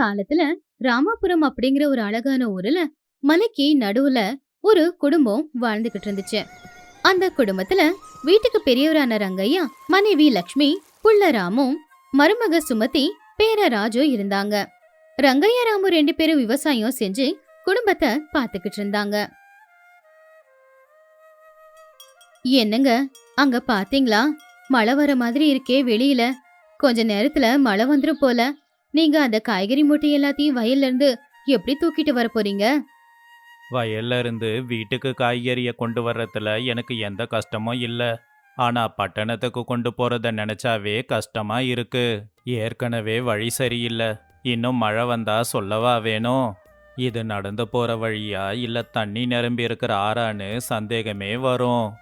காலத்துல ராமாபுரம் அப்படிங்கிற ஒரு அழகான ஊர்ல மலைக்கு நடுவுல ஒரு குடும்பம் வாழ்ந்துகிட்டு இருந்துச்சு. அந்த குடும்பத்துல வீட்டுக்கு பெரியவரான ரங்கையா மனைவி லக்ஷ்மி புள்ளராமும் மருமக சுமதி பேர ராஜு இருந்தாங்க. ரங்கையா ராமு ரெண்டு பேரும் விவசாயம் செஞ்சு குடும்பத்தை பாத்துக்கிட்டு இருந்தாங்க. என்னங்க அங்க பாத்தீங்களா மழை வர மாதிரி இருக்கே வெளியில. கொஞ்ச நேரத்துல மழை வந்துரும் போல. நீங்க அந்த காய்கறி மூட்டை எல்லாத்தையும் வயல்ல இருந்து எப்படி தூக்கிட்டு வர போறீங்க? வயல்ல இருந்து வீட்டுக்கு காய்கறியை கொண்டு வர்றதுல எனக்கு எந்த கஷ்டமும் இல்லை. ஆனா பட்டணத்துக்கு கொண்டு போறத நினைச்சாவே கஷ்டமா இருக்கு. ஏற்கனவே வழி சரியில்லை. இன்னும் மழை வந்தா சொல்லவா வேணும்? இது நடந்து போற வழியா இல்ல தண்ணி நிரம்பி இருக்கிற ஆறான்னு சந்தேகமே வரும்.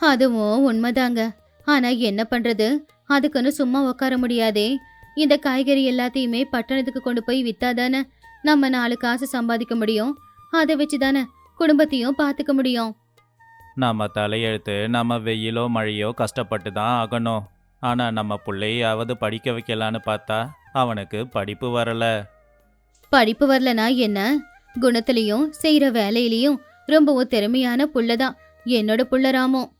அதுவும் உண்மைதாங்க. ஆனா என்ன பண்றது? அதுக்குன்னு சும்மா உட்கார முடியாதே. இந்த காய்கறி எல்லாத்தையுமே பட்டணத்துக்கு கொண்டு போய் வித்தாதானே நம்ம நாலு காசு சம்பாதிக்க முடியும். அதை வச்சுதானே குடும்பத்தையும் பாத்துக்க முடியும். நம்ம தலையெழுத்து நம்ம வெயிலோ மழையோ கஷ்டப்பட்டு தான் ஆகணும். ஆனா நம்ம பிள்ளையாவது படிக்க வைக்கலான்னு பார்த்தா அவனுக்கு படிப்பு வரல. படிப்பு வரலனா என்ன? குணத்திலையும் செய்யற வேலையிலயும் ரொம்பவும் திறமையான புள்ளதான் என்னோட புள்ள ராமு.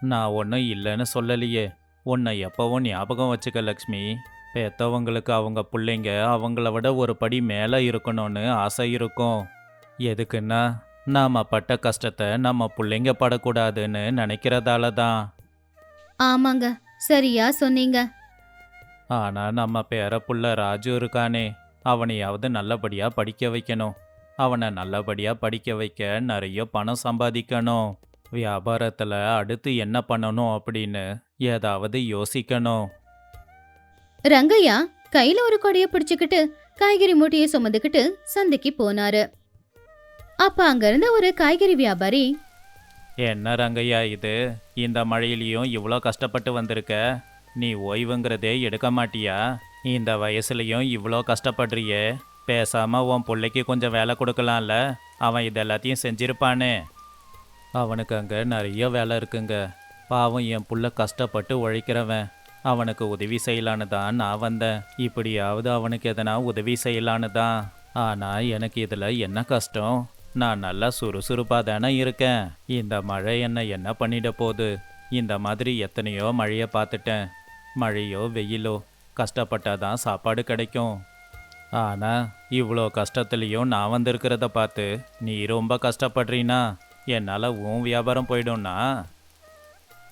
நான் ஒன்றும் இல்லைன்னு சொல்லலையே. உன்னை எப்பவும் ஞாபகம் வச்சுக்க லக்ஷ்மி. பெத்தவங்களுக்கு அவங்க பிள்ளைங்க அவங்கள விட ஒரு படி மேலே இருக்கணும்னு ஆசை இருக்கும். எதுக்குன்னா நாம பட்ட கஷ்டத்தை நம்ம பிள்ளைங்க படக்கூடாதுன்னு நினைக்கிறதால தான். ஆமாங்க சரியா சொன்னீங்க. ஆனால் நம்ம பேர புள்ள ராஜு இருக்கானே அவனையாவது நல்லபடியாக படிக்க வைக்கணும். அவனை நல்லபடியாக படிக்க வைக்க நிறைய பணம் சம்பாதிக்கணும். வியாபாரத்தில் அடுத்து என்ன பண்ணணும் அப்படின்னு ஏதாவது யோசிக்கணும். ரங்கையா கையில ஒரு கொடைய பிடிச்சுக்கிட்டு காய்கறி மூட்டையை சுமந்துக்கிட்டு சந்தைக்கு போனாரு. அப்ப அங்க இருந்த ஒரு காய்கறி வியாபாரி என்ன ரங்கையா இது? இந்த மழையிலையும் இவ்வளோ கஷ்டப்பட்டு வந்திருக்க? நீ ஓய்வுங்கிறதே எடுக்க மாட்டியா? இந்த வயசுலையும் இவ்வளோ கஷ்டப்படுறியே. பேசாம உன் பிள்ளைக்கு கொஞ்சம் வேலை கொடுக்கலாம்ல. அவன் இது எல்லாத்தையும் செஞ்சிருப்பானே. அவனுக்கு அங்கே நிறைய வேலை இருக்குங்க. பாவம் என் புள்ள கஷ்டப்பட்டு உழைக்கிறவன். அவனுக்கு உதவி செய்யலான்னு தான் நான் வந்தேன். இப்படியாவது அவனுக்கு எதனா உதவி செய்யலான்னு தான் ஆனால் எனக்கு இதில் என்ன கஷ்டம்? நான் நல்லா சுறுசுறுப்பாக தானே இருக்கேன். இந்த மழை என்ன என்ன பண்ணிட போகுது? இந்த மாதிரி எத்தனையோ மழையை பார்த்துட்டேன். மழையோ வெயிலோ கஷ்டப்பட்டால் தான் சாப்பாடு கிடைக்கும். ஆனால் இவ்வளோ கஷ்டத்துலேயும் நான் வந்திருக்கிறத பார்த்து நீ ரொம்ப கஷ்டப்படுறீனா? என்னால் உன் வியாபாரம் போயிடும்னா?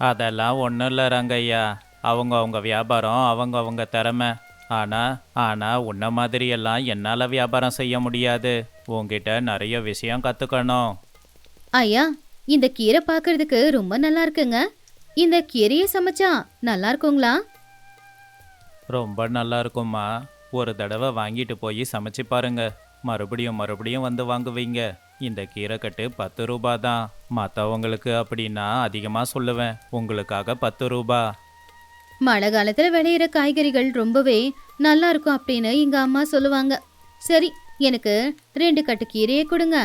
அதெல்லாம் ஒன்றும் இல்லை ரங்கையா அவங்க அவங்க வியாபாரம் அவங்க அவங்க திறமை. ஆனால் ஆனால் உன்ன மாதிரியெல்லாம் என்னால் வியாபாரம் செய்ய முடியாது. உன்கிட்ட நிறைய விஷயம் கற்றுக்கணும் ஐயா இந்த கீரை பார்க்கிறதுக்கு ரொம்ப நல்லா இருக்குங்க. இந்த கீரையை சமைச்சா நல்லா இருக்குங்களா? ரொம்ப நல்லா இருக்கும்மா. ஒரு தடவை வாங்கிட்டு போய் சமைச்சு பாருங்க. மறுபடியும் மறுபடியும் வந்து வாங்குவீங்க. இந்த கீரைக்கட்டு பத்து ரூபா தான். மற்றவங்களுக்கு அப்படின்னா அதிகமாக சொல்லுவேன். உங்களுக்காக பத்து ரூபா. மழை காலத்துல விளையிற காய்கறிகள் ரொம்பவே நல்லா இருக்கும் அப்படின்னு எங்க அம்மா சொல்லுவாங்க. சரி எனக்கு ரெண்டு கட்டு கீரையை கொடுங்க.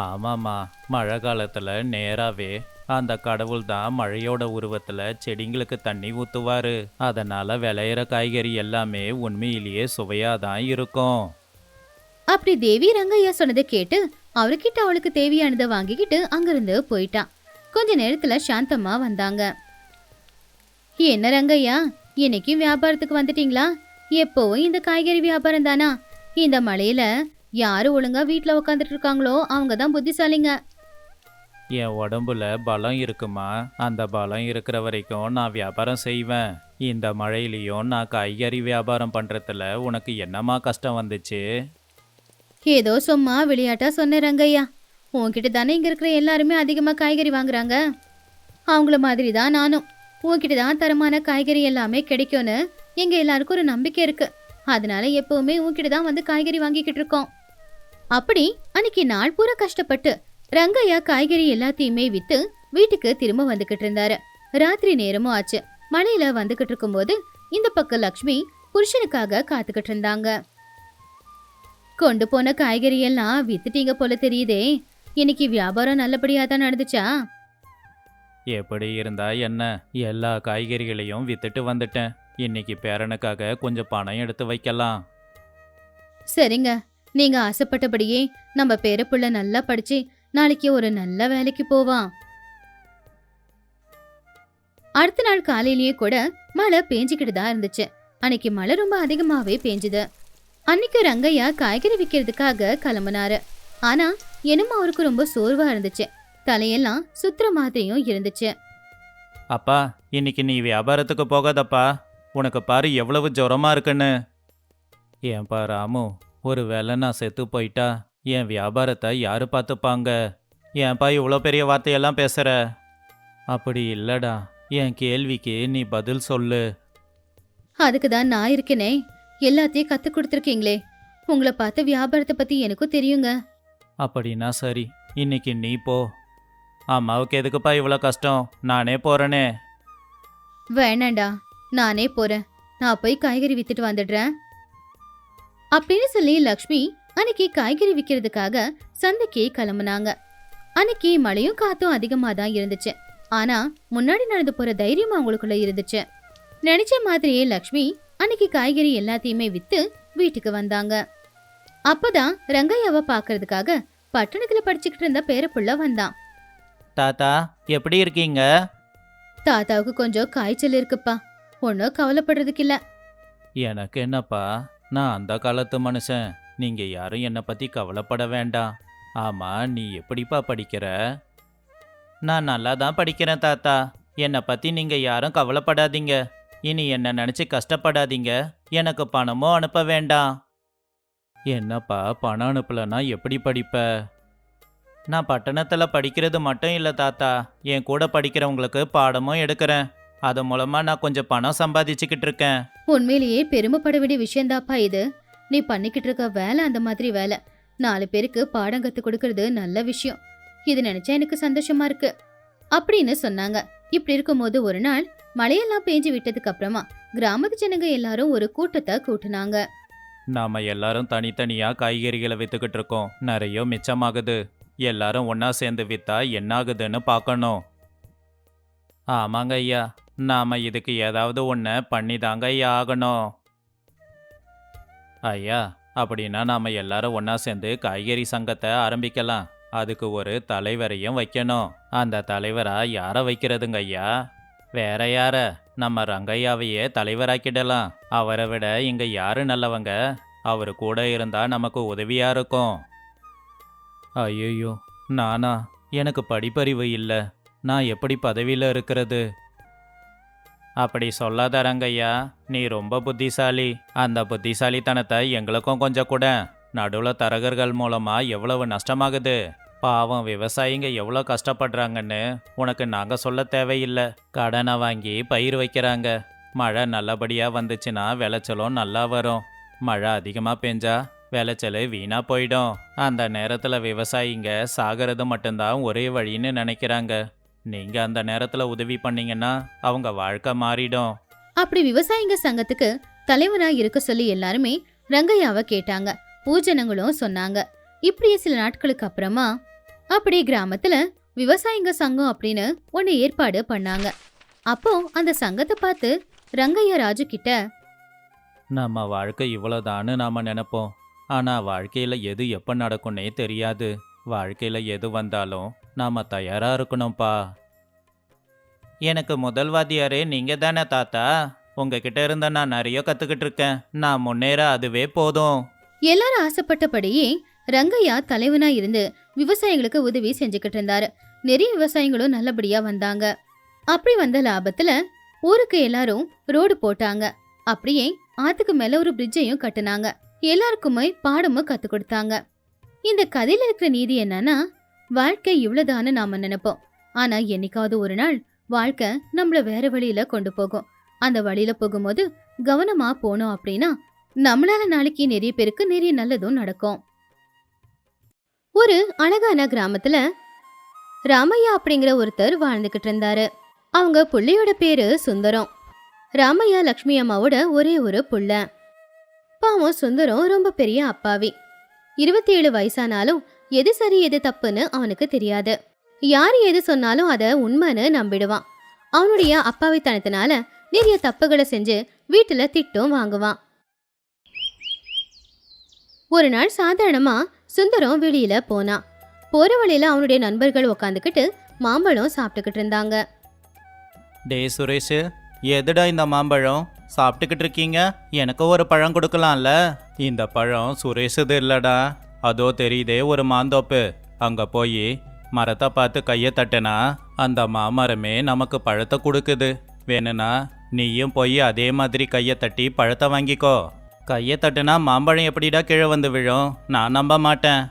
ஆமாம்மா. மழை காலத்தில் நேராகவே அந்த கடவுள் தான் மழையோட உருவத்தில் செடிங்களுக்கு தண்ணி ஊற்றுவார் அதனால் விளையிற காய்கறி எல்லாமே உண்மையிலேயே சுவையாக தான் இருக்கும். அப்படி தேவி ரங்கையா சொன்னதை கேட்டு அவர்கிட்ட அவளுக்கு தேவையானதை வாங்கிக்கிட்டு அங்கிருந்து போயிட்டான் கொஞ்ச நேரத்துல சாந்தம்மா வந்தாங்க. என்ன ரங்கையா இன்னைக்கு வியாபாரத்துக்கு வந்துட்டீங்களா? எப்போவும் இந்த காய்கறி வியாபாரம் தானா? இந்த மழையில யாரு ஒழுங்கா வீட்டில் உட்காந்துட்டு இருக்காங்களோ அவங்க தான் புத்திசாலிங்க. என் உடம்புல பலம் இருக்குமா? அந்த பலம் இருக்கிற வரைக்கும் நான் வியாபாரம் செய்வேன். இந்த மழையிலையும் நான் காய்கறி வியாபாரம் பண்ணுறதுல உனக்கு என்னம்மா கஷ்டம் வந்துச்சு? ஏதோ சும்மா விளையாட்டா சொன்னேன் ரங்கையா உன்கிட்ட தானே இங்க இருக்கிற எல்லாருமே அதிகமா காய்கறி வாங்குறாங்க? அவங்கள மாதிரி தான் நானும். உன்கிட்ட தான் தரமான காய்கறி எல்லாமே கிடைக்கும்னு எங்க எல்லாருக்கும் ஒரு நம்பிக்கை இருக்கு. அதனால எப்பவுமே உன்கிட்ட தான் வந்து காய்கறி வாங்கிக்கிட்டு இருக்கோம். அப்படி அன்னைக்கு நாள் பூரா கஷ்டப்பட்டு ரங்கையா காய்கறி எல்லாத்தையுமே வித்து வீட்டுக்கு திரும்ப வந்துகிட்டு இருந்தாரு. ராத்திரி நேரமும் ஆச்சு. மழையில வந்துகிட்டு இருக்கும்போது இந்த பக்கம் லக்ஷ்மி புருஷனுக்காக காத்துக்கிட்டு இருந்தாங்க. கொண்டு போன காய்கறி எல்லாம் வித்துட்டீங்க போல தெரியுதே. இன்னைக்கு வியாபாரம் நல்லபடியா தான் நடந்துச்சா? எப்படி இருந்தா என்ன? எல்லா காய்கறிகளையும் வித்துட்டு வந்துட்டேன். இன்னைக்கு பேரனுக்காக கொஞ்சம் பணம் எடுத்து வைக்கலாம். சரிங்க. நீங்க ஆசைப்பட்டபடியே நம்ம பேரப்புள்ள நல்லா படிச்சு நாளைக்கு ஒரு நல்ல வேலைக்கு போவான் அடுத்த நாள் காலையிலேயே கூட மழை பேஞ்சுக்கிட்டு தான் இருந்துச்சு. அன்னைக்கு மழை ரொம்ப அதிகமாவே பேஞ்சுது. அன்னைக்கு ரங்கையா காய்கறி விற்கிறதுக்காக கிளம்புனாரு. ஆனா என்னமோ அவருக்கு ரொம்ப சோர்வா இருந்துச்சு. தலையெல்லாம் சுத்துற மாதிரியும் இருந்துச்சு. அப்பா இன்னைக்கு நீ வியாபாரத்துக்கு போகாதப்பா. உனக்கு பாரு எவ்வளவு ஜுரமா இருக்குன்னு. ஏன்பா ராமு ஒரு வேளை நான் செத்து போயிட்டா என் வியாபாரத்தை யாரு பார்த்துப்பாங்க? ஏன்பா இவ்வளோ பெரிய வார்த்தையெல்லாம் பேசுற? அப்படி இல்லடா என் கேள்விக்கு நீ பதில் சொல்லு. அதுக்கு தான் நான் இருக்கேனே எல்லாத்தையும் கத்து கொடுத்துருக்கீங்களே. உங்களை பார்த்து வியாபாரத்தை பத்தி எனக்கும் தெரியுங்க. அப்படின்னா சரி இன்னைக்கு நீ போ. அம்மாவுக்கு எதுக்குப்பா இவ்வளோ கஷ்டம்? நானே போறேனே. வேணாண்டா நானே போறேன். நான் போய் காய்கறி வித்துட்டு வந்துடுறேன். அப்படின்னு சொல்லி லக்ஷ்மி அன்னைக்கு காய்கறி விற்கிறதுக்காக சந்தைக்கு கிளம்புனாங்க. அன்னைக்கு மழையும் காத்தும் அதிகமா தான் இருந்துச்சு. ஆனா முன்னாடி நடந்து போற தைரியம் அவங்களுக்குள்ள இருந்துச்சு. நினைச்ச மாதிரியே லக்ஷ்மி அன்னைக்கு காய்கறி எல்லாத்தையுமே வித்து வீட்டுக்கு வந்தாங்க. அப்பதான் ரங்கையாவை பாக்குறதுக்காக பட்டணத்துல படிச்சுக்கிட்டு இருந்த பேரப்புள்ள வந்தான். தாத்தா எப்படி இருக்கீங்க? தாத்தாவுக்கு கொஞ்சம் காய்ச்சல் இருக்குப்பா. ஒன்னும் கவலைப்படுறதுக்கு இல்ல. எனக்கு என்னப்பா நான் அந்த காலத்து மனுஷன். நீங்க யாரும் என்னை பத்தி கவலைப்பட வேண்டாம். ஆமா நீ எப்படிப்பா படிக்கிற? நான் நல்லா தான் படிக்கிறேன் தாத்தா. என்னை பத்தி நீங்க யாரும் கவலைப்படாதீங்க. இனி என்ன நினச்சி கஷ்டப்படாதீங்க. எனக்கு பணமும் அனுப்ப வேண்டாம். என்னப்பா பணம் அனுப்பலைன்னா எப்படி படிப்ப? நான் பட்டணத்தில் படிக்கிறது மட்டும் இல்லை தாத்தா. என் கூட படிக்கிறவங்களுக்கு பாடமும் எடுக்கிறேன். அது மூலமா நான் கொஞ்சம் பணம் சம்பாதிச்சுக்கிட்டு இருக்கேன். உண்மையிலேயே பெருமைப்பட வேண்டிய விஷயந்தாப்பா இது. நீ பண்ணிக்கிட்டு இருக்க வேலை அந்த மாதிரி வேலை. நாலு பேருக்கு பாடம் கற்றுக் கொடுக்கறது நல்ல விஷயம். இது நினைச்சா எனக்கு சந்தோஷமா இருக்கு. அப்படின்னு சொன்னாங்க. இப்படி இருக்கும்போது ஒரு நாள் மழையெல்லாம் பேஞ்சு விட்டதுக்கு அப்புறமா கிராமத்து ஜனங்க எல்லாரும் ஒரு கூட்டத்தை கூட்டினாங்க. நாம எல்லாரும் தனித்தனியா காய்கறிகளை வித்துக்கிட்டு இருக்கோம். நிறைய மிச்சமாகுது. எல்லாரும் ஒண்ணா சேர்ந்து வித்தா என்ன ஆகுதுன்னு பார்க்கணும். ஆமாங்க ஐயா. நாம இதுக்கு ஏதாவது ஒன்று பண்ணி தாங்க ஐயா ஆகணும். ஐயா அப்படின்னா நாம எல்லாரும் ஒண்ணா சேர்ந்து காய்கறி சங்கத்தை ஆரம்பிக்கலாம். அதுக்கு ஒரு தலைவரையும் வைக்கணும். அந்த தலைவரா யாரை வைக்கிறதுங்க ஐயா? வேற யார? நம்ம ரங்கையாவையே தலைவராக்கிடலாம். அவரை விட இங்க யாரு நல்லவங்க? அவர் கூட இருந்தா நமக்கு உதவியா இருக்கும். ஐயோ நானா? எனக்கு படிப்பறிவு இல்லை. நான் எப்படி பதவியில் இருக்கிறது? அப்படி சொல்லாத ரங்கையா நீ ரொம்ப புத்திசாலி. அந்த புத்திசாலித்தனத்தை எங்களுக்கும் கொஞ்சம் கூட. நடுவில் தரகர்கள் மூலமா எவ்வளவு நஷ்டமாகுது? பாவம் விவசாயிங்க எவ்வளோ கஷ்டப்படுறாங்கன்னு உனக்கு நாங்கள் சொல்ல தேவையில்லை. கடனை வாங்கி பயிர் வைக்கிறாங்க. மழை நல்லபடியாக வந்துச்சுன்னா விளைச்சலும் நல்லா வரும். மழை அதிகமாக பெஞ்சா விளைச்சல் வீணாக போயிடும். அந்த நேரத்தில் விவசாயிங்க சாகிறது மட்டும்தான் ஒரே வழின்னு நினைக்கிறாங்க. நீங்கள் அந்த நேரத்தில் உதவி பண்ணீங்கன்னா அவங்க வாழ்க்கை மாறிடும். அப்படி விவசாயிங்க சங்கத்துக்கு தலைவரா இருக்க சொல்லி எல்லாருமே ரங்கையாவை கேட்டாங்க. பூஜனங்களும் சொன்னாங்க. இப்படியே சில நாட்களுக்கு அப்புறமா அப்படி கிராமத்துல விவசாயிங்க சங்கம் அப்படின்னு ஒன்னு ஏற்பாடு பண்ணாங்க. அப்போ அந்த சங்கத்தை பார்த்து ரங்கையா ராஜு கிட்ட நம்ம வாழ்க்கை இவ்வளோதான்னு நாம் நினைப்போம். ஆனால் வாழ்க்கையில் எது எப்போ நடக்கும்னே தெரியாது. வாழ்க்கையில் எது வந்தாலும் நாம் தயாராக இருக்கணும்ப்பா. எனக்கு முதல் வாத்தியாரே நீங்கள் தானே தாத்தா. உங்ககிட்ட இருந்த நான் நிறைய கற்றுக்கிட்டு இருக்கேன். நான் முன்னேற அதுவே போதும். எல்லாரும் ஆசைப்பட்டபடியே ரங்கையா தலைவனா இருந்து விவசாயிகளுக்கு உதவி செஞ்சுக்கிட்டு இருந்தாரு. நிறைய விவசாயிகளும் நல்லபடியா வந்தாங்க. அப்படி வந்த லாபத்துல ஊருக்கு எல்லாரும் ரோடு போட்டாங்க. அப்படியே ஆத்துக்கு மேல ஒரு பிரிட்ஜையும் கட்டுனாங்க. எல்லாருக்குமே பாடமும் கத்து கொடுத்தாங்க. இந்த கதையில இருக்கிற நீதி என்னன்னா வாழ்க்கை இவ்வளவுதான்னு நாம நினைப்போம். ஆனா என்னைக்காவது ஒரு நாள் வாழ்க்கை நம்மள வேற வழியில கொண்டு போகும். அந்த வழியில போகும்போது கவனமா போனோம் அப்படின்னா நம்மளால நாளைக்கு நிறைய பேருக்கு நிறைய நல்லதும் நடக்கும். ஒரு அழகான கிராமத்துல ராமையா அப்படிங்கிற ஒருத்தர் வாழ்ந்துகிட்டு இருந்தாரு. அவங்க புள்ளையோட பேரு சுந்தரம். ராமையா லக்ஷ்மி அம்மாவோட ஒரே ஒரு புள்ள. பாவம் சுந்தரம் ரொம்ப பெரிய அப்பாவி. இருபத்தி ஏழு வயசானாலும் எது சரி எது தப்புன்னு அவனுக்கு தெரியாது. யார் எது சொன்னாலும் அதை உண்மைன்னு நம்பிடுவான். அவனுடைய அப்பாவித்தனத்தினால நிறைய தப்புகளை செஞ்சு வீட்டுல திட்டம் வாங்குவான். ஒரு நாள் சாதாரணமா சுந்தரம் வெளியில போனான் போற வழியில அவனுடைய நண்பர்கள் உக்காந்துக்கிட்டு மாம்பழம் சாப்பிட்டுக்கிட்டு இருந்தாங்க. டேய் சுரேஷ் எதுடா இந்த மாம்பழம்? சாப்பிட்டுக்கிட்டு இருக்கீங்க? எனக்கு ஒரு பழம் கொடுக்கலாம்ல? இந்த பழம் சுரேஷுது இல்லடா. அதோ தெரியுதே ஒரு மாந்தோப்பு. அங்க போய் மரத்தை பார்த்து கையை தட்டினா அந்த மாமரமே நமக்கு பழத்தை கொடுக்குது. வேணும்னா நீயும் போய் அதே மாதிரி கையை தட்டி பழத்தை வாங்கிக்கோ. கையை தட்டுனா மாம்பழம் எப்படிடா கீழே வந்து விழும்? நான் நம்ப மாட்டேன்.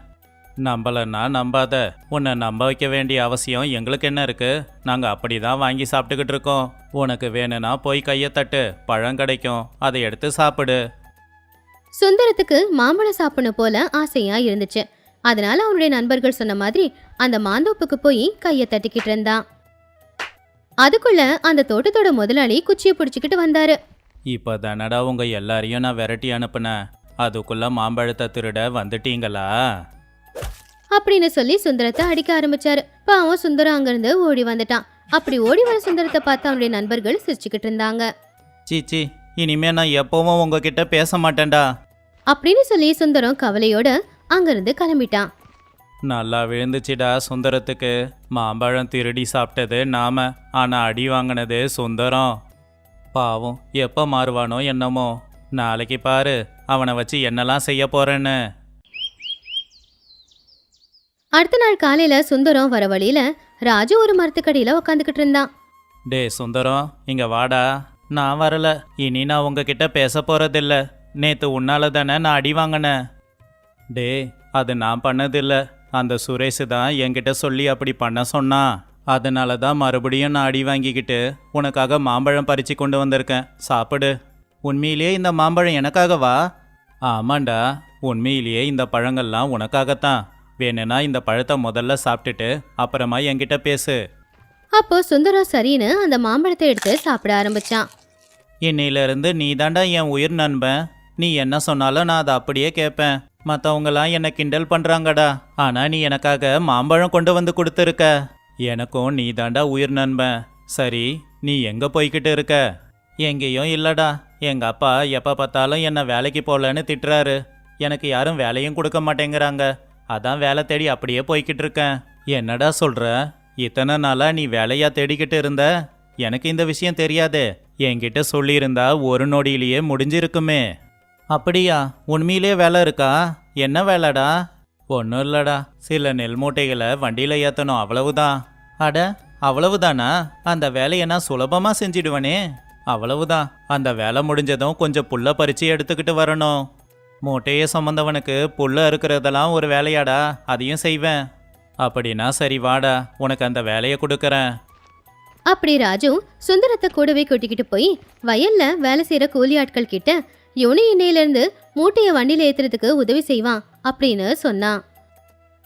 நம்பலன்னா நம்பாத. உன்னை நம்ப வைக்க வேண்டிய அவசியம் எங்களுக்கு என்ன இருக்கு? நாங்கள் அப்படி தான் வாங்கி சாப்பிட்டுக்கிட்டு இருக்கோம். உனக்கு வேணும்னா போய் கையை தட்டு. பழம் கிடைக்கும். அதை எடுத்து சாப்பிடு. சுந்தரத்துக்கு மாம்பழம் சாப்பிடணும் போல ஆசையா இருந்துச்சு. அதனால அவனுடைய நண்பர்கள் சொன்ன மாதிரி அந்த மாந்தோப்புக்கு போய் கையை தட்டிக்கிட்டு இருந்தான். அதுக்குள்ள அந்த தோட்டத்தோட முதலாளி குச்சியை பிடிச்சிக்கிட்டு வந்தாரு. இப்போ தானடா உங்கள் எல்லாரையும் நான் விரட்டி அனுப்புனேன். அதுக்குள்ள மாம்பழத்தை திருட வந்துட்டீங்களா? அப்படின்னு சொல்லி சுந்தரத்தை அடிக்க ஆரம்பிச்சாரு. பாவம் சுந்தரம் அங்கிருந்து ஓடி வந்துட்டான். அப்படி ஓடி வர சுந்தரத்தை பார்த்து அவனுடைய நண்பர்கள் சிரிச்சுக்கிட்டு இருந்தாங்க. சீச்சி இனிமே நான் எப்பவும் உங்ககிட்ட பேச மாட்டேன்டா. அப்படின்னு சொல்லி சுந்தரம் கவலையோட அங்கிருந்து கிளம்பிட்டான். நல்லா விழுந்துச்சுடா சுந்தரத்துக்கு. மாம்பழம் திருடி சாப்பிட்டது நாம. ஆனா அடி வாங்கினது சுந்தரம். பாவம் எப்போ மாறுவானோ என்னமோ. நாளைக்கு பாரு அவனை வச்சு என்னெல்லாம் செய்ய போறேன்னு. அடுத்த நாள் காலையில சுந்தரம் வர வழியில ராஜு ஒரு மரத்துக்கடியில உக்காந்துக்கிட்டு இருந்தான். டே சுந்தரம் இங்க வாடா. நான் வரல. இனி நான் உங்ககிட்ட பேச போறதில்ல. நேத்து உன்னால தானே நான் அடி வாங்கினேன். டே அது நான் பண்ணதில்ல. அந்த சுரேஷ் தான் என்கிட்ட சொல்லி அப்படி பண்ண சொன்னான். அதனால தான் மறுபடியும் நான் அடி வாங்கிக்கிட்டு உனக்காக மாம்பழம் பறிச்சு கொண்டு வந்திருக்கேன். சாப்பிடு. உண்மையிலேயே இந்த மாம்பழம் எனக்காகவா? ஆமாண்டா. உண்மையிலேயே இந்த பழங்கள்லாம் உனக்காகத்தான். வேணும்னா இந்த பழத்தை முதல்ல சாப்பிட்டுட்டு அப்புறமா என்கிட்ட பேசு. அப்போ சுந்தரம் சரின்னு அந்த மாம்பழத்தை எடுத்து சாப்பிட ஆரம்பிச்சான். இன்னையிலிருந்து நீ தாண்டா என் உயிர் நண்பன். நீ என்ன சொன்னாலும் நான் அதை அப்படியே கேட்பேன். மற்றவங்களாம் என்னை கிண்டல் பண்ணுறாங்கடா ஆனால் நீ எனக்காக மாம்பழம் கொண்டு வந்து கொடுத்துருக்க. எனக்கும் நீ தாண்டா உயிர் நண்பன். சரி நீ எங்கே போய்கிட்டு இருக்க? எங்கேயும் இல்லடா. எங்கள் அப்பா எப்போ பார்த்தாலும் என்னை வேலைக்கு போகலன்னு திட்டுறாரு. எனக்கு யாரும் வேலையும் கொடுக்க மாட்டேங்கிறாங்க. அதான் வேலை தேடி அப்படியே போய்கிட்டு இருக்கேன். என்னடா சொல்கிற இத்தனை நாளாக நீ வேலையா தேடிக்கிட்டு இருந்த? எனக்கு இந்த விஷயம் தெரியாதே. என்கிட்ட சொல்லியிருந்தா ஒரு நொடியிலேயே முடிஞ்சிருக்குமே. அப்படியா? உண்மையிலே வேலை இருக்கா? என்ன வேலைடா? ஒன்றும் இல்லடா சில நெல் மூட்டைகளை வண்டியில் ஏற்றணும் அவ்வளவுதான். அட அவ்வளவுதானா? அந்த வேலையை நான் சுலபமாக செஞ்சிடுவனே. அவ்வளவுதான். அந்த வேலை முடிஞ்சதும் கொஞ்சம் புல்லை பறித்து எடுத்துக்கிட்டு வரணும். மூட்டையை சுமந்தவனுக்கு புல்ல அறுக்கிறதெல்லாம் ஒரு வேலையாடா. அதையும் செய்வேன். அப்படின்னா சரி வாடா. உனக்கு அந்த வேலையை கொடுக்குறேன். அப்படி ராஜு சுந்தரத்தை கூடவே கூட்டிக்கிட்டு போய் வயல்ல வேலை செய்யற கூலி ஆட்கள் கிட்ட யோனி இன்னையிலிருந்து மூட்டையை வண்டியில் ஏற்றுறதுக்கு உதவி செய்வான் அப்படின்னு சொன்னான்.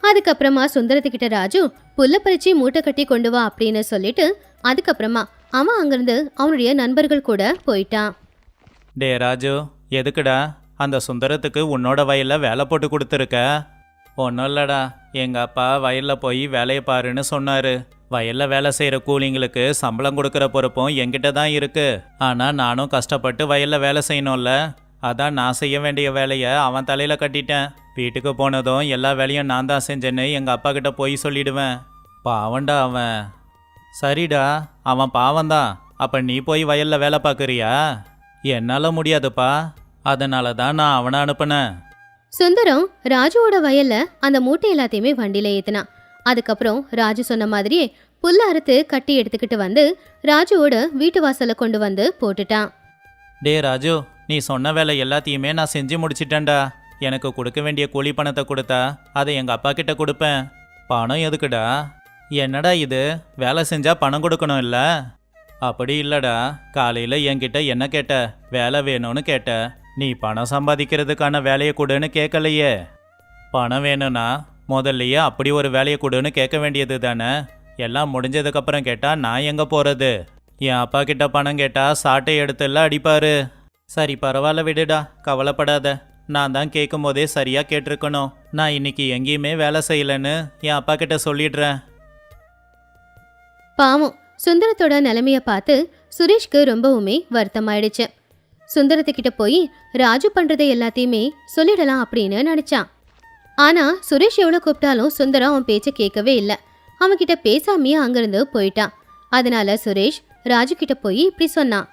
அதுக்கப்புறமா சுந்தரத்துக்கிட்ட ராஜு புல்ல பறிச்சு மூட்டை கட்டி கொண்டு வா அப்படின்னு சொல்லிட்டு அதுக்கப்புறமா அவன் அங்கிருந்து அவனுடைய நண்பர்கள் கூட போயிட்டான். டே ராஜு எதுக்குடா? அந்த சுந்தரத்துக்கு உன்னோட வயலில் வேலை போட்டு கொடுத்துருக்க? ஒன்றும் இல்லைடா எங்கள் அப்பா வயலில் போய் வேலையை பாருன்னு சொன்னார். வயலில் வேலை செய்கிற கூலிங்களுக்கு சம்பளம் கொடுக்குற பொறுப்பும் என்கிட்ட தான் இருக்குது ஆனால் நானும் கஷ்டப்பட்டு வயலில் வேலை செய்யணும்ல. அதான் நான் செய்ய வேண்டிய வேலையை அவன் தலையில் கட்டிட்டேன். வீட்டுக்கு போனதும் எல்லா வேலையும் நான் தான் செஞ்சேன்னு எங்கள் அப்பா கிட்ட போய் சொல்லிடுவேன். பாவண்டா அவன். சரிடா அவன் பாவந்தான் அப்போ நீ போய் வயலில் வேலை பார்க்குறியா? என்னால் முடியாதுப்பா. அதனால தான் நான் அவனை அனுப்புனேன். சுந்தரம் ராஜுவோட வயல்ல அந்த மூட்டை எல்லாத்தையுமே வண்டியில ஏத்தினான். அதுக்கப்புறம் ராஜு சொன்ன மாதிரியே புல்ல அறுத்து கட்டி எடுத்துக்கிட்டு வந்து ராஜுவோட வீட்டு வாசல்ல கொண்டு வந்து போட்டுட்டான். டே ராஜு நீ சொன்ன வேலை எல்லாத்தையுமே நான் செஞ்சு முடிச்சிட்டேன்டா. எனக்கு கொடுக்க வேண்டிய கூலி பணத்தை கொடுத்தா அதை எங்கள் அப்பா கிட்ட கொடுப்பேன். பணம் எதுக்குடா? என்னடா இது? வேலை செஞ்சா பணம் கொடுக்கணும் இல்லை? அப்படி இல்லடா. காலையில் என்கிட்ட என்ன கேட்ட? வேலை வேணும்னு கேட்ட. நீ பணம் சம்பாதிக்கிறதுக்கான வேலையை கொடுன்னு கேட்கலையே பணம் வேணும்னா முதல்லையே அப்படி ஒரு வேலையை கொடுன்னு கேட்க வேண்டியது தானே? எல்லாம் முடிஞ்சதுக்கப்புறம் கேட்டால் நான் எங்கே போகிறது என் அப்பா கிட்ட பணம் கேட்டால் சாட்டை எடுத்துலாம் அடிப்பார். சரி பரவாயில்ல விடுடா கவலைப்படாத. நான் தான் கேட்கும் போதே சரியாக கேட்டிருக்கணும். நான் இன்னைக்கு எங்கேயுமே வேலை செய்யலைன்னு என் அப்பா கிட்ட சொல்லிடுறேன். பாவம் சுந்தரத்தோட நிலைமையை பார்த்து சுரேஷ்க்கு ரொம்பவுமே வருத்தமாயிடுச்சு. சுந்தரத்துக்கிட்ட போய் ராஜு பண்ணுறதை எல்லாத்தையுமே சொல்லிடலாம் அப்படின்னு நினச்சான். ஆனால் சுரேஷ் எவ்வளோ கூப்பிட்டாலும் சுந்தரம் அவன் பேச்சை கேட்கவே இல்லை. அவன்கிட்ட பேசாமையே அங்கேருந்து போயிட்டான். அதனால சுரேஷ் ராஜு கிட்ட போய் இப்படி சொன்னான்.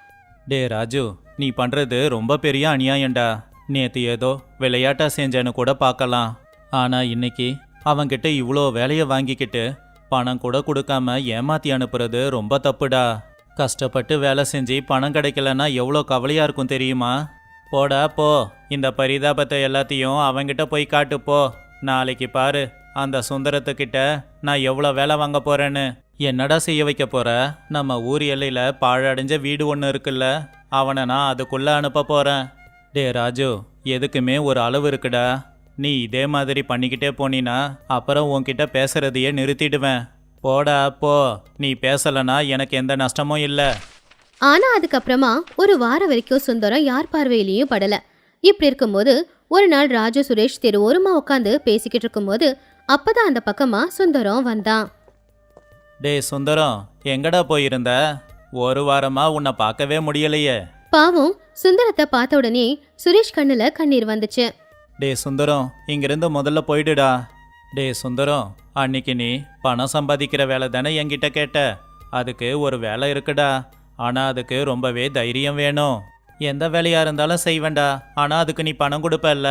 டே ராஜு நீ பண்ணுறது ரொம்ப பெரிய அநியாயம்டா. நேற்று ஏதோ விளையாட்டா செஞ்சேன்னு கூட பார்க்கலாம். ஆனால் இன்னைக்கு அவன்கிட்ட இவ்வளோ வேலையை வாங்கிக்கிட்டு பணம் கூட கொடுக்காம ஏமாத்தி அனுப்புறது ரொம்ப தப்புடா. கஷ்டப்பட்டு வேலை செஞ்சு பணம் கிடைக்கலன்னா எவ்வளோ கவலையாக இருக்கும் தெரியுமா? போடா போ. இந்த பரிதாபத்தை எல்லாத்தையும் அவன்கிட்ட போய் காட்டு போ. நாளைக்கு பாரு அந்த சுந்தரத்துக்கிட்ட நான் எவ்வளோ வேலை வாங்க போறேன்னு. என்னடா செய்ய வைக்க போற? நம்ம ஊர் எல்லையில பாழடைஞ்ச வீடு ஒன்று இருக்குல்ல அவனை நான் அதுக்குள்ள அனுப்ப போறேன். டே ராஜு எதுக்குமே ஒரு அளவு இருக்குடா. நீ இதே மாதிரி பண்ணிக்கிட்டே போனீனா அப்புறம் உன்கிட்ட பேசுறதையே நிறுத்திடுவேன். போடா போ. நீ பேசலனா எனக்கு எந்த நஷ்டமும் இல்லை. ஆனா அதுக்கப்புறமா ஒரு வாரம் வரைக்கும் சுந்தரம் யார் பார்வையிலையும் படல. இப்படி இருக்கும்போது ஒரு நாள் ராஜு சுரேஷ் தெரு ஓரமா உட்காந்து பேசிக்கிட்டு இருக்கும்போது அப்பதான் அந்த பக்கமா சுந்தரம் வந்தான். டேய் சுந்தரம் எங்கடா போயிருந்த? ஒரு வாரமா உன்னை பார்க்கவே முடியலையே. பாவம் சுந்தரத்தை பார்த்த உடனே சுரேஷ் கண்ணுல கண்ணீர் வந்துச்சு. டேய் சுந்தரம் இங்கிருந்து முதல்ல போயிடுடா. டேய் சுந்தரம் அன்னைக்கு நீ பணம் சம்பாதிக்கிற வேலை தானே என்கிட்ட கேட்ட? அதுக்கு ஒரு வேலை இருக்குடா. ஆனா அதுக்கு ரொம்பவே தைரியம் வேணும். எந்த வேலையா இருந்தாலும் செய்வேண்டா ஆனா அதுக்கு நீ பணம் கொடுப்பல்ல.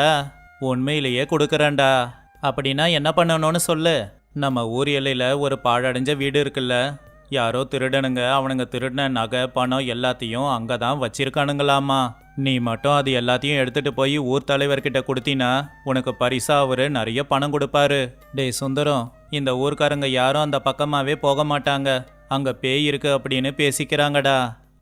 உண்மையிலேயே கொடுக்குறேன்டா. அப்படின்னா என்ன பண்ணணும்னு சொல்லு. நம்ம ஊர் எல்லையில் ஒரு பாழடைஞ்ச வீடு இருக்குல்ல. யாரோ திருடனுங்க அவனுங்க திருடின நகை பணம் எல்லாத்தையும் அங்கே தான் வச்சிருக்கானுங்களாமா. நீ மட்டும் அது எல்லாத்தையும் எடுத்துட்டு போய் ஊர் தலைவர்கிட்ட கொடுத்தினா உனக்கு பரிசா அவரு நிறைய பணம் கொடுப்பாரு. டேய் சுந்தரம் இந்த ஊர்க்காரங்க யாரும் அந்த பக்கமாகவே போக மாட்டாங்க. அங்கே பேய் இருக்கு அப்படின்னு பேசிக்கிறாங்கடா.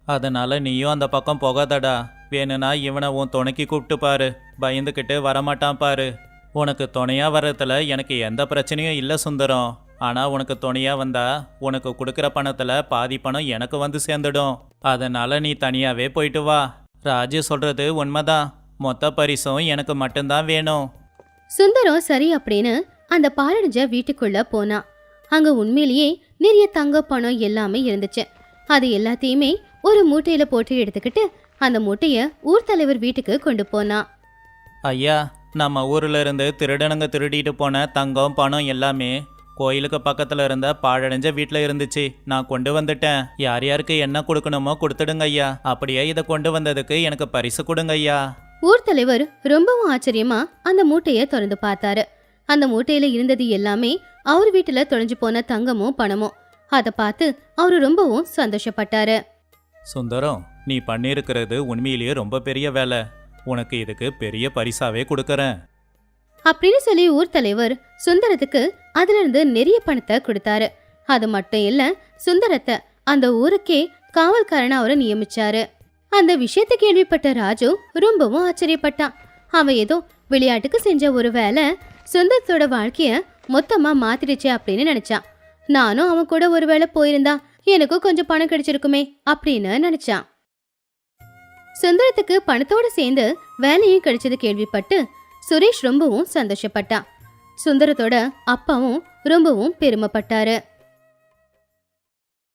அதனால நீயும் அந்த பக்கம் போகாதடா. வேணும்னா இவனை உன் துணைக்கு கூப்பிட்டு பாரு. பயந்துக்கிட்டு வரமாட்டான் பாரு. உனக்கு துணையாக வர்றதுல எனக்கு எந்த பிரச்சனையும் இல்லை சுந்தரம். ஆனால் உனக்கு துணையாக வந்தா உனக்கு கொடுக்குற பணத்தில் பாதி பணம் எனக்கு வந்து சேர்ந்துடும். அதனால நீ தனியாகவே போயிட்டு வா. ராஜு சொல்றது உண்மைதான். மொத்த பரிசும் எனக்கு மட்டும்தான் வேணும். சுந்தரம் சரி அப்படின்னு அந்த பாலடைஞ்ச வீட்டுக்குள்ள போனான் அங்க உண்மையிலேயே நிறைய தங்க பணம் எல்லாமே இருந்துச்சு. அது எல்லாத்தையுமே ஒரு மூட்டையில போட்டு எடுத்துக்கிட்டு அந்த மூட்டைய ஊர் தலைவர் வீட்டுக்கு கொண்டு போனான் ஐயா நம்ம ஊர்ல இருந்து திருடனுங்க திருடிட்டு போன தங்கம் பணம் எல்லாமே கோயிலுக்கு பக்கத்துல இருந்த பாழடைஞ்ச வீட்ல இருந்துச்சு. நான் கொண்டு வந்துட்டேன். யார் யாருக்கு என்ன கொடுக்கணுமோ கொடுத்துடுங்க ஐயா. அப்படியே இதை கொண்டு வந்ததுக்கு எனக்கு பரிசு கொடுங்க ஐயா. ஊர் தலைவர் ரொம்பவும் ஆச்சரியமா அந்த மூட்டைய திறந்து பார்த்தாரு. அந்த மூட்டையில இருந்தது எல்லாமே அவர் வீட்டுல தொலைஞ்சு போன தங்கமும் பணமும். அதை பார்த்து அவரு ரொம்பவும் சந்தோஷப்பட்டாரு. சுந்தரம் நீ பண்ணியிருக்கிறது உண்மையிலேயே ரொம்ப பெரிய வேலை. உனக்கு இதுக்கு பெரிய பரிசாவே கொடுக்கறேன். அப்படின்னு சொல்லி ஊர் தலைவர் சுந்தரத்துக்கு அதுல இருந்து நிறைய பணத்தை கொடுத்தாரு. அது மட்டும் இல்ல சுந்தரத்தை அந்த ஊருக்கே காவல்காரனா அவரை நியமிச்சாரு. அந்த விஷயத்தை கேள்விப்பட்ட ராஜு ரொம்பவும் ஆச்சரியப்பட்டான். அவன் ஏதோ விளையாட்டுக்கு செஞ்ச ஒரு வேலை சுந்தரத்தோட வாழ்க்கைய மொத்தமா மாத்திடுச்சு அப்படின்னு நினைச்சான் நானும் அவன் கூட ஒருவேளை போயிருந்தா எனக்கும் கொஞ்சம் பணம் கிடைச்சிருக்குமே அப்படின்னு நினைச்சான் சுந்தரத்துக்கு பணத்தோட சேர்ந்து வேலையும் கிடைச்சது கேள்விப்பட்டு சுரேஷ் ரொம்பவும் சந்தோஷப்பட்டான் சுந்தரத்தோட அப்பாவும் ரொம்பவும் பெருமைப்பட்டாரு.